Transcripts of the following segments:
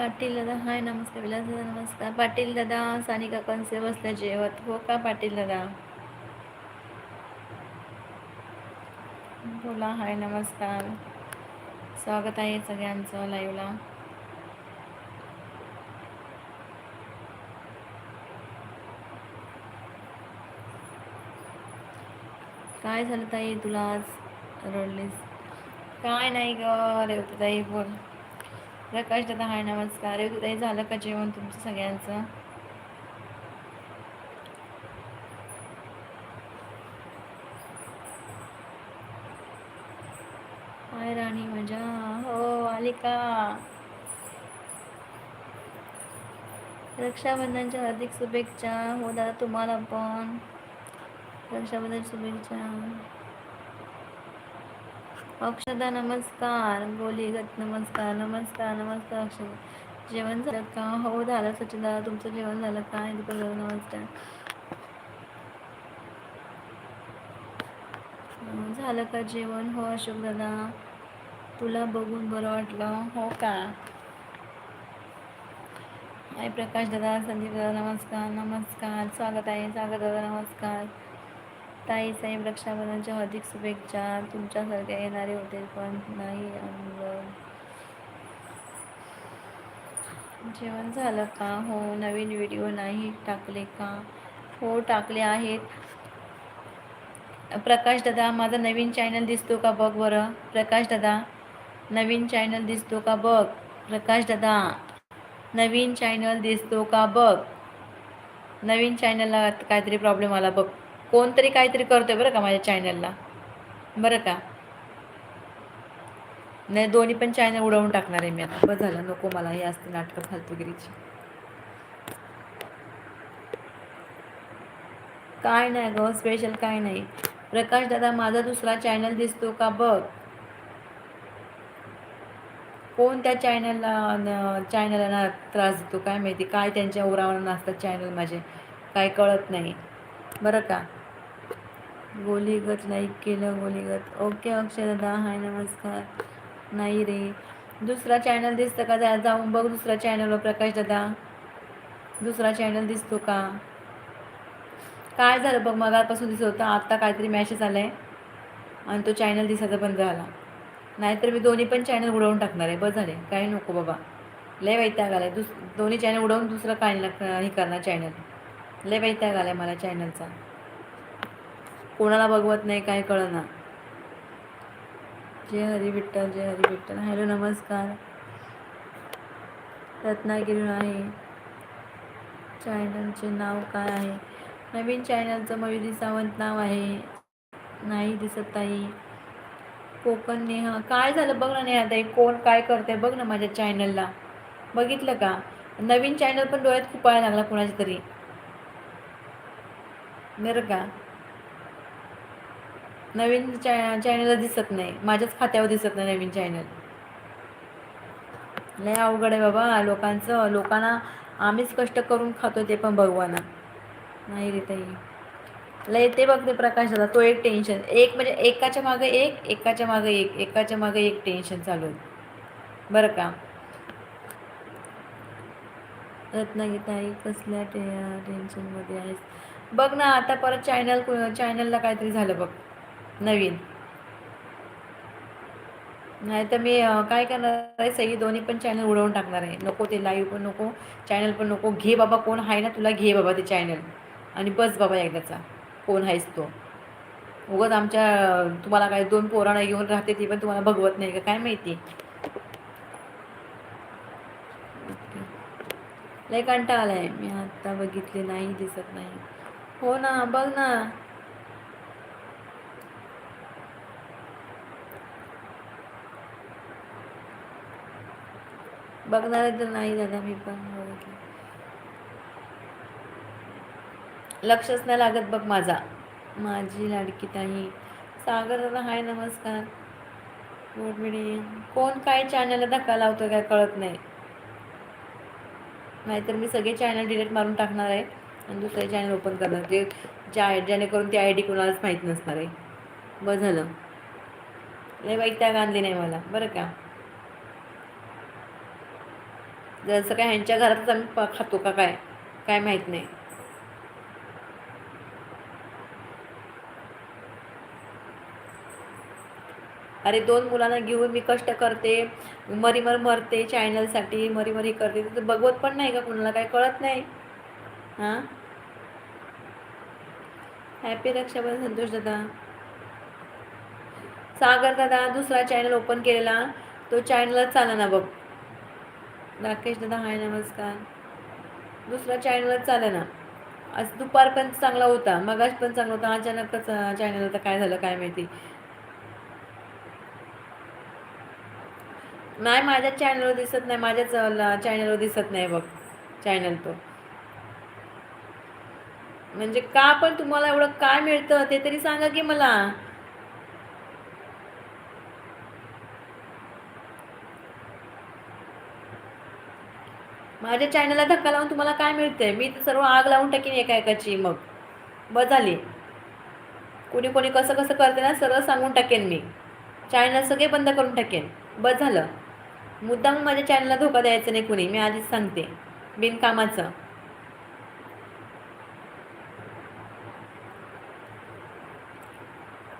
पाटील दादा हाय नमस्कार विलास दादा नमस्कार. पाटील दादा सानिका कंसे बसल्या जेवत. हो का पाटील दादा? बोला हाय नमस्कार. स्वागत आहे सगळ्यांचं लाईव्हला काय झालं ताई तुला आज रडलीस? काय नाही ग रेवताई बोल. प्रकाश दादा हाय नमस्कार. ताई झालं का जेवण तुमचं सगळ्यांचं? हाय राणी मजा. हो आली का रक्षाबंधनच्या हार्दिक शुभेच्छा. हो दादा तुम्हाला पण. रक्षाबंधन शुभेच्छा. अक्षदा नमस्कार गोलीगत नमस्कार नमस्कार नमस्कार अक्षदा. जेवण झालं का? हो झालं सचिन दादा तुमचं जेवण झालं का? दीपक नमस्कार. झालं का जेवण? हो अशोक दादा तुला बघून बरं वाटलं? हो का? आई प्रकाश दादा संदीप दादा नमस्कार नमस्कार. स्वागत आहे. स्वागत दादा नमस्कार. ताई साहेब रक्षाबंधनच्या अधिक शुभेच्छा. तुमच्यासारख्या येणारे होते पण नाही आणलं. जेवण झालं का? हो नवीन व्हिडिओ नाही टाकले का? हो टाकले आहेत. प्रकाश दादा माझा नवीन चॅनल दिसतो का बघ बरं? प्रकाश दादा नवीन चॅनल दिसतो का बघ? प्रकाश दादा नवीन चॅनल दिसतो का बघ? नवीन चॅनलला काहीतरी प्रॉब्लेम आला बघ. कोणतरी काहीतरी करतोय बरं का माझ्या चॅनलला बरं का? नाही दोन्ही पण चॅनल उडवून टाकणार आहे मी आता. बरं झालं नको मला हे असते नाटकं फालतूगिरीची काय नाही गं स्पेशल काय नाही. प्रकाश दादा माझा दुसरा चॅनल दिसतो का बघ? कोण त्या चॅनलला चॅनलला त्रास देतो काय माहिती? काय त्यांच्या उरावर नसतात चॅनल माझे? काय कळत नाही. बरं का? गोलीगत लाईक केलं गोलीगत. ओके अक्षय दादा. हाय नमस्कार. नाही रे. दुसरा चॅनल दिसतं का? जा जाऊन बघ दुसरा चॅनलवर प्रकाश दादा. दुसरा चॅनल दिसतो का? काय झालं बघ मगापासून दिसत होतं. आत्ता काहीतरी मॅसेज आला आहे आणि तो चॅनल दिसायचा बंद झाला. नाहीतर मी दोन्ही पण चॅनल उडवून टाकणार आहे. बस झाले. काही नको बाबा. लय वैताग आला दुस दोन्ही चॅनल उडवून दुसरं काय हे करणार चॅनल लय वैताग आला मला चॅनलचा कोणाला बघवत नाही काय कळना. जय हरी विठ्ठल जय हरी विठ्ठल. हॅलो नमस्कार. रत्नागिरी आहे. चॅनलचे नाव काय आहे? नवीन चॅनलचं मयुरी सावंत नाव आहे. नाही दिसत ताई. कोकण नेहा. काय झालं? बघ ना नेहा ताई कोण काय करते बघ ना माझ्या चॅनलला. बघितलं का? नवीन चॅनल पण डोळ्यात खूप लागला कोणाच्या तरी. बरं का? नवीन चॅ चॅनल दिसत नाही. माझ्याच खात्यावर दिसत नाही नवीन चॅनल लय अवघड आहे बाबा लोकांचं. लोकांना आम्हीच कष्ट करून खातो ते पण भगवाना. नाही रे ताई. लय ते बघते प्रकाश दादा तो एक टेन्शन एक म्हणजे एकाच्या मागे एक एकाच्या मागे एक एकाच्या मागे एक टेन्शन चालू आहे. बरं का? रत्नागिरी कसल्या टे टेन्शनमध्ये आहेस? बघ ना आता परत चॅनल चॅनलला काहीतरी झालं बघ. नवीन. नाही तर मी काय करणार आहे सगळी दोन्ही पण चॅनल उडवून टाकणार आहे. नको ते लाईव्ह पण नको चॅनल पण नको. घे बाबा कोण आहे ना तुला घे बाबा ते चॅनल आणि बस बाबा एकदाचा कोण आहेस तो. उगाच आमच्या तुम्हाला काय दोन पोराणा घेऊन राहते ती पण तुम्हाला बघवत नाही का? काय माहिती? लय कंटाळा आलाय. मी आत्ता बघितले नाही दिसत नाही. हो ना बघ ना. बघणार आहे तर नाही दादा मी पण बघितलं लक्षच नाही लागत बघ माझा. माझी लाडकी ताई. सागर दादा हाय नमस्कार. गुड कोण काय चॅनलला धक्का लावतो काय कळत नाही. नाहीतर मी सगळे चॅनल डिलीट मारून टाकणार आहे आणि दुसरे चॅनल ओपन करणार. ते ज्या जेणेकरून ती आय डी कोणालाच माहीत नसणार आहे. बरं झालं. लय त्या गांधी नाही मला. बरं का? जसं काय ह्यांच्या घरातच आम्ही प- खातो का काय? काय माहीत नाही. अरे दोन मुलांना घेऊन मी कष्ट करते मरीमर मरते चॅनलसाठी मरीमरी करते. तर बघवत पण नाही का कुणाला काही कळत नाही. हां? हॅपी रक्षाबंधन संतोष दादा. सागर दादा दुसरा चॅनल ओपन केलेला. तो चॅनलच चाला ना बघ. राकेश दादा हाय नमस्कार. दुसरा चॅनलच चाले ना. आज दुपार पण चांगला होता मगाच पण चांगला होता अचानकच चॅनल आता काय झालं काय माहिती. नाही माझ्या चॅनलवर दिसत नाही माझ्याच चॅनलवर दिसत नाही बघ चॅनल तो. म्हणजे का पण तुम्हाला एवढं काय मिळतं ते तरी सांगा की मला. माझ्या चॅनलला धक्का लावून तुम्हाला काय मिळते मी तर सर्व आग लावून टाकीन एका एकाची मग. बस झाली. कोणी कोणी कसं कसं करते ना सर्व सांगून टाकेन मी. चॅनल सगळे बंद करून टाकेन. बस झालं. मुद्दाम माझ्या चॅनलला धोका द्यायचा नाही कुणी. मी आधीच सांगते. बिनकामाचं.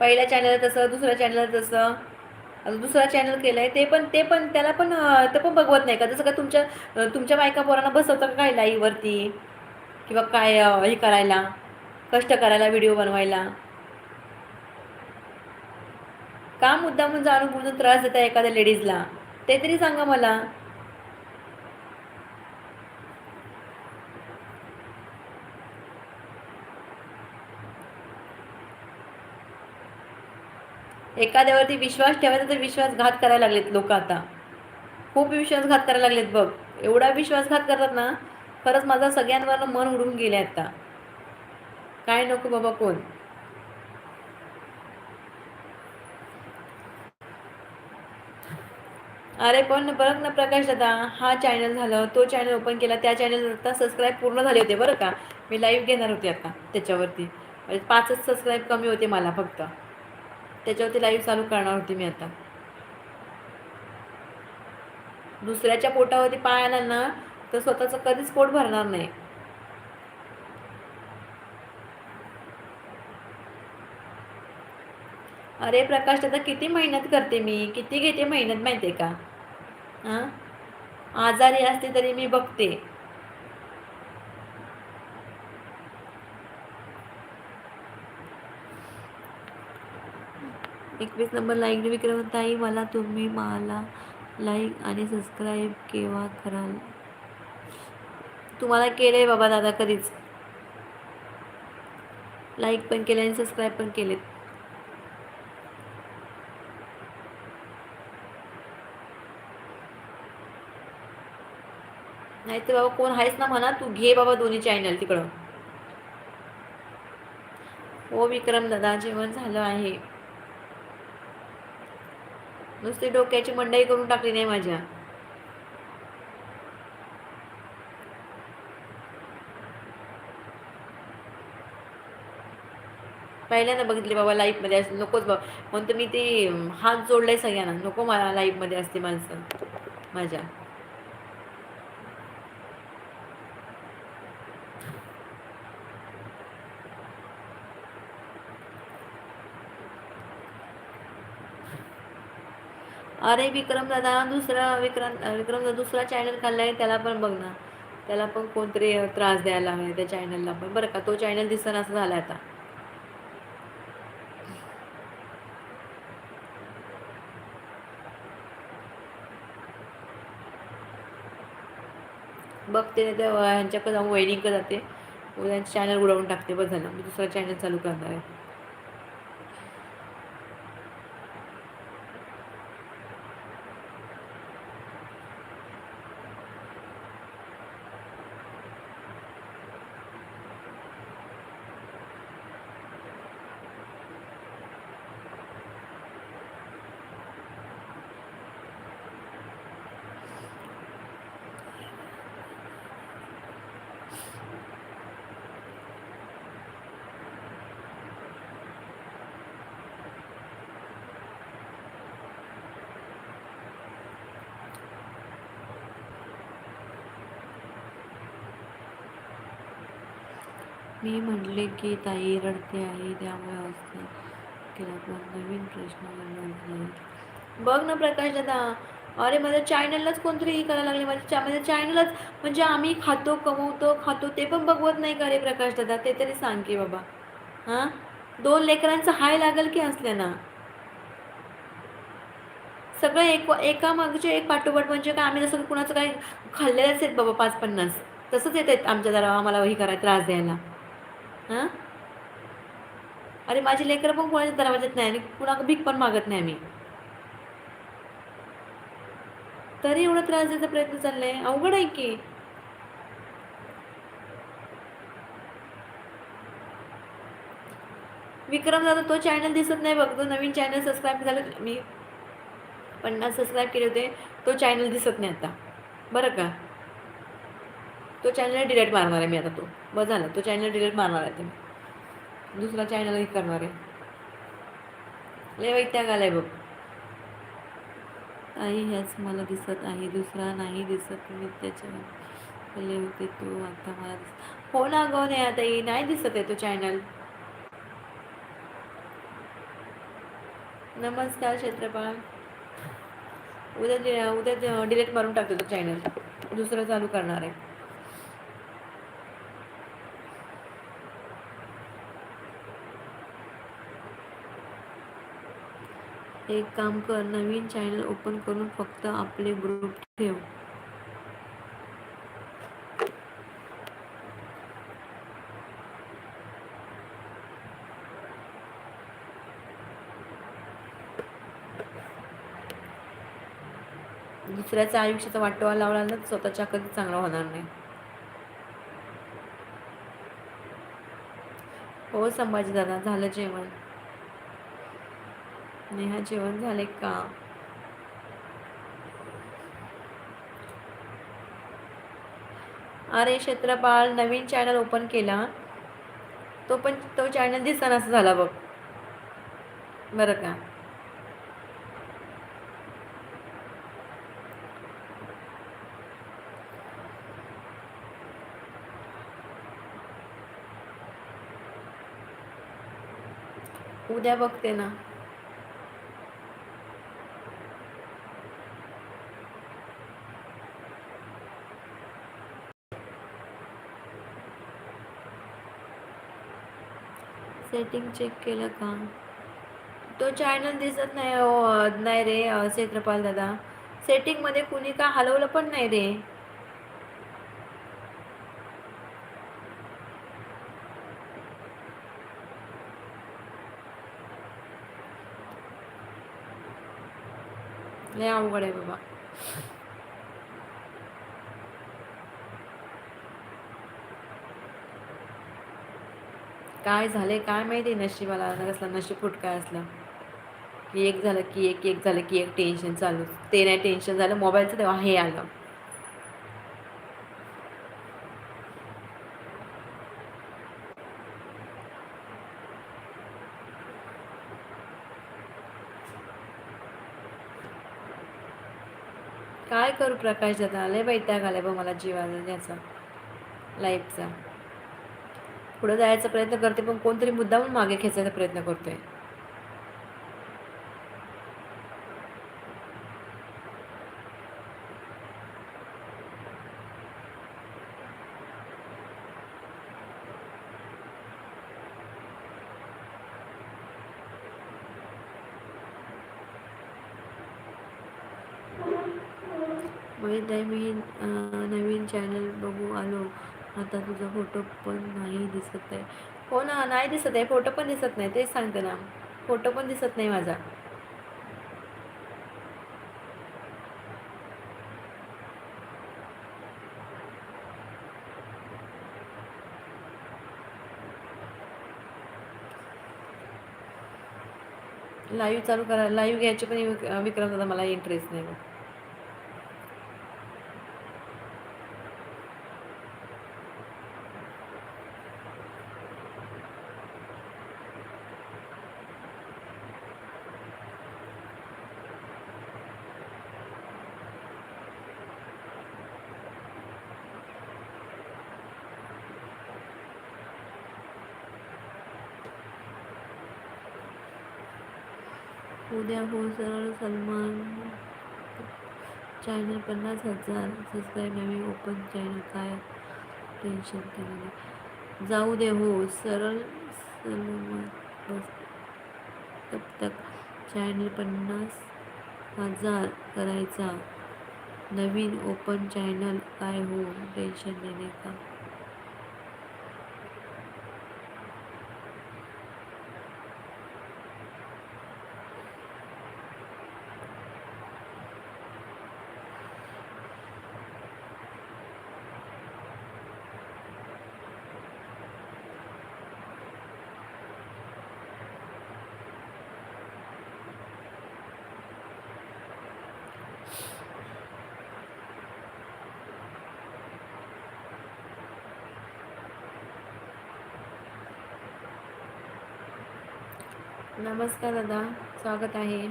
पहिल्या चॅनलला तसं दुसऱ्या चॅनलला तसं. आता दुसरा चॅनल केलं आहे ते पण ते पण त्याला पण ते पण बघवत नाही का? जसं का तुमच्या तुमच्या बायका पोरांना बसवतं काय लाईव्हवरती? किंवा काय हे करायला? कष्ट करायला व्हिडिओ बनवायला? का मुद्दा म्हणून जाणून बुजून त्रास देता एखाद्या लेडीजला ते तरी सांगा मला. एखाद्यावरती विश्वास ठेवायचा तर विश्वासघात करायला लागलेत लोक आता. खूप विश्वासघात करायला लागलेत बघ. एवढा विश्वासघात करतात ना खरंच माझा सगळ्यांवर मन उडून गेले आता. काय नको बाबा कोण? अरे पण बरं ना प्रकाश दादा हा चॅनल झालं तो चॅनल ओपन केला त्या चॅनल आता सबस्क्राईब पूर्ण झाले होते बरं का? मी लाईव्ह घेणार होते आता त्याच्यावरती. पाचच सबस्क्राईब कमी होते मला फक्त. त्याच्यावरती लाईव्ह चालू करणार होती मी आता. दुसऱ्याच्या पोटावरती पाय आला ना तर स्वतःचं कधीच पोट भरणार नाही. अरे प्रकाश दादा किती मेहनत करते मी? किती घेते मेहनत माहिती आहे का? हां आजारी असते तरी मी बघते. एकवीस नंबर लाईक विक्रमताई मला तुम्ही मला लाईक आणि सबस्क्राईब केव्हा कराल? तुम्हाला केलं आहे बाबा दादा कधीच. लाईक पण केले आणि सबस्क्राईब पण केलेत. नाही तर बाबा कोण आहेस ना म्हणा तू घे बाबा दोन्ही चॅनल तिकडं. हो विक्रम दादा जेवण झालं आहे. नुसती डोक्याची मंडई करून टाकली नाही माझ्या. पहिल्यांदा बघितले बाबा लाईफमध्ये असं नकोच बाबा. म्हणून मी ते हात जोडलाय सगळ्यांना. नको मला लाईफमध्ये असते माणसं. माझ्या. अरे विक्रम दादा दुसरा विक्रम विक्रम दुसरा चॅनल काढलाय त्याला पण बघ ना. त्याला पण कोणतरी त्रास द्यायला हवे त्या चॅनलला पण. बरं का तो चॅनल दिसणं असं झाला आता. बघते त्या ह्यांच्याकडे जाऊन वैनिकडे जाते. त्यांचं चॅनल उडवून टाकते. बस झालं. मी दुसरा चॅनल चालू करणार आहे. मी म्हटले की ताई रडते आहे त्यामुळे असते केला. नवीन प्रश्न निर्माण झाले बघ ना प्रकाश दादा. अरे माझ्या चॅनललाच कोणतरी हे करायला लागले. माझ्या चा माझ्या चॅनलच म्हणजे आम्ही खातो कमवतो खातो ते पण बघवत नाही का रे प्रकाश दादा? ते तरी सांग की बाबा. हां? दोन लेकरांचं हाय लागेल की असल्या ना? सगळं एक एका मागचे एक पाठोपाठ म्हणजे काय? आम्ही जसं कुणाचं काही खाल्लेलंच आहेत बाबा पाच पन्नास. तसंच येत आहेत आमच्या जरा आम्हाला हे करायला त्रास द्यायला. हां? अरे माझी लेकरं पण कोणाच्या दरवाजात नाही आणि कुणा भीक पण मागत नाही आम्ही तरी एवढा त्रास द्यायचा प्रयत्न चाललाय. अवघड आहे की. विक्रम दादा तो चॅनल दिसत नाही बघ. तो नवीन चॅनल सबस्क्राईब झालं. मी पन्नास सबस्क्राईब केले होते. तो चॅनल दिसत नाही आता. बरं का? तो चॅनल डिलेट मारणार आहे मी आता तो. बस ना तो चॅनल डिलेट मारणार आहे ते दुसरा चॅनलही करणार आहे. लय वैत्याग आलाय बघ. आई ह्याच मला दिसत आहे. दुसरा नाही दिसत. मी त्याच्या पहिले होते तो आता मला दिसत. हो ना गो नाही आता नाही दिसत आहे तो चॅनल नमस्कार क्षेत्रपाळ उद्या डि- उद्या डिलेट मारून टाकतो तो चॅनल दुसरं चालू करणार आहे. एक काम कर नवीन चॅनल ओपन करून फक्त आपले ग्रुप ठेव. दुसऱ्याच्या आयुष्याचा वाटोवा लावला ना स्वतःच्या कधी चांगला होणार नाही. हो संभाजी दादा झालं जेवण. नेहा जेवण झाले का? अरे क्षेत्रपाल नवीन चॅनल ओपन केला. तो पण तो चॅनल दिसताना असं झाला बघ. बरं का? उद्या बघते ना. सेटिंग चेक केलं का? तो चॅनल दिसत नाही हो नाही रे क्षेत्रपाल दादा. सेटिंगमध्ये कुणी का हलवलं पण नाही रे. लय अवघड आहे बाबा. काय झाले काय माहिती नशिबाला कसलं नशीब फुटका असलं. की एक झालं की एक एक झालं की एक टेन्शन चालू. ते नाही टेन्शन झालं मोबाईलचं तेव्हा हे आलं. काय करू प्रकाश दादा? लय वैताग आलाय बघ मला जीवाचा याचा लाईफचा पुढे जायचा प्रयत्न करते पण कोणतरी मुद्दामून मागे खेचायचा प्रयत्न करतोय मी अं, नवीन चॅनल बघू आलो. आता तुझा फोटो पण नाही दिसत आहे. हो ना नाही दिसत आहे. फोटो पण दिसत नाही. तेच सांगते ना. फोटो पण दिसत नाही माझा. लाईव्ह चालू करा. लाईव्ह घ्यायची पण विक्रम दादा मला इंटरेस्ट नाही उद्या हो सरळ सलमान चॅनल पन्नास हजार सबस्क्राईब नवीन ओपन चॅनल काय टेन्शन केलं जाऊ दे हो सरळ सलमान बस. तब तक चॅनल पन्नास हजार करायचा. नवीन ओपन चॅनल काय हो टेन्शन देणे का? नमस्कार दादा स्वागत आहे.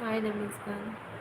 हाय नमस्कार.